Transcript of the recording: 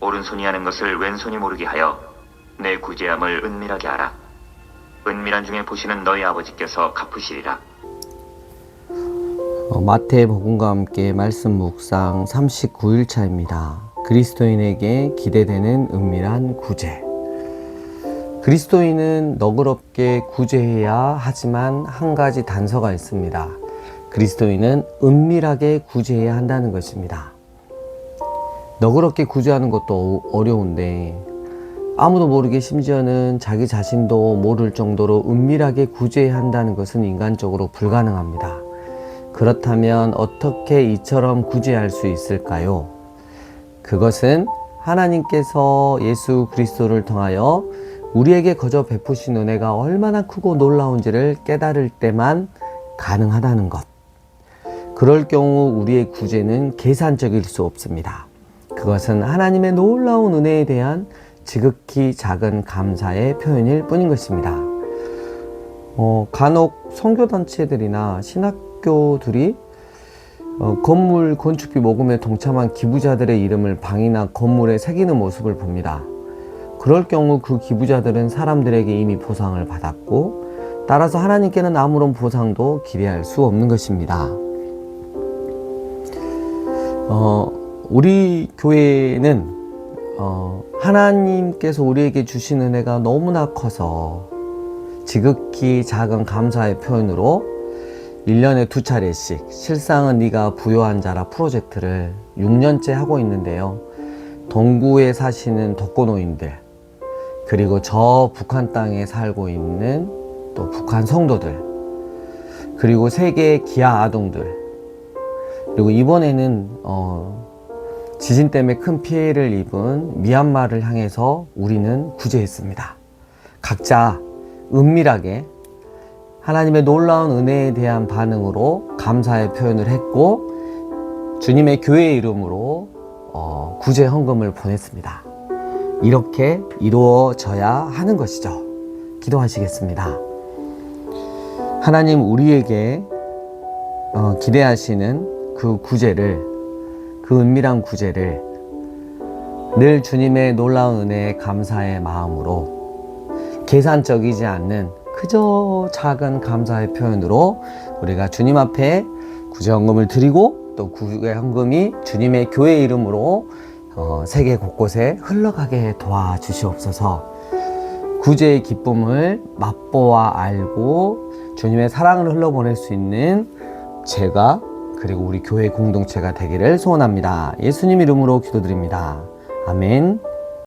오른손이 하는 것을 왼손이 모르게 하여 내 구제함을 은밀하게 하라. 은밀한 중에 보시는 너희 아버지께서 갚으시리라. 어, 마태복음과 함께 말씀 묵상 39일 차입니다. 그리스도인에게 기대되는 은밀한 구제. 그리스도인은 너그럽게 구제해야 하지만 한 가지 단서가 있습니다. 그리스도인은 은밀하게 구제해야 한다는 것입니다. 너그럽게 구제하는 것도 어려운데 아무도 모르게 심지어는 자기 자신도 모를 정도로 은밀하게 구제해야 한다는 것은 인간적으로 불가능합니다. 그렇다면 어떻게 이처럼 구제할 수 있을까요? 그것은 하나님께서 예수 그리스도를 통하여 우리에게 거저 베푸신 은혜가 얼마나 크고 놀라운지를 깨달을 때만 가능하다는 것. 그럴 경우 우리의 구제는 계산적일 수 없습니다. 그것은 하나님의 놀라운 은혜에 대한 지극히 작은 감사의 표현일 뿐인 것입니다. 어, 간혹 선교단체들이나 신학교들이 어, 건물 건축비 모금에 동참한 기부자들의 이름을 방이나 건물에 새기는 모습을 봅니다. 그럴 경우 그 기부자들은 사람들에게 이미 보상을 받았고, 따라서 하나님께는 아무런 보상도 기대할 수 없는 것입니다. 어, 우리 교회는 어, 하나님께서 우리에게 주신 은혜가 너무나 커서 지극히 작은 감사의 표현으로 1년에 두 차례씩 실상은 네가 부여한 자라 프로젝트를 6년째 하고 있는데요. 동구에 사시는 독거노인들 그리고 저 북한 땅에 살고 있는 또 북한 성도들 그리고 세계 기아 아동들 그리고 이번에는 어, 지진 때문에 큰 피해를 입은 미얀마를 향해서 우리는 구제했습니다. 각자 은밀하게 하나님의 놀라운 은혜에 대한 반응으로 감사의 표현을 했고 주님의 교회 이름으로 어, 구제 헌금을 보냈습니다. 이렇게 이루어져야 하는 것이죠. 기도하시겠습니다. 하나님 우리에게 어, 기대하시는 그 구제를 그 은밀한 구제를 늘 주님의 놀라운 은혜에 감사의 마음으로 계산적이지 않는 그저 작은 감사의 표현으로 우리가 주님 앞에 구제헌금을 드리고 또 구제헌금이 주님의 교회 이름으로 어, 세계 곳곳에 흘러가게 도와주시옵소서. 구제의 기쁨을 맛보아 알고 주님의 사랑을 흘러보낼 수 있는 제가 그리고 우리 교회 공동체가 되기를 소원합니다. 예수님 이름으로 기도드립니다. 아멘.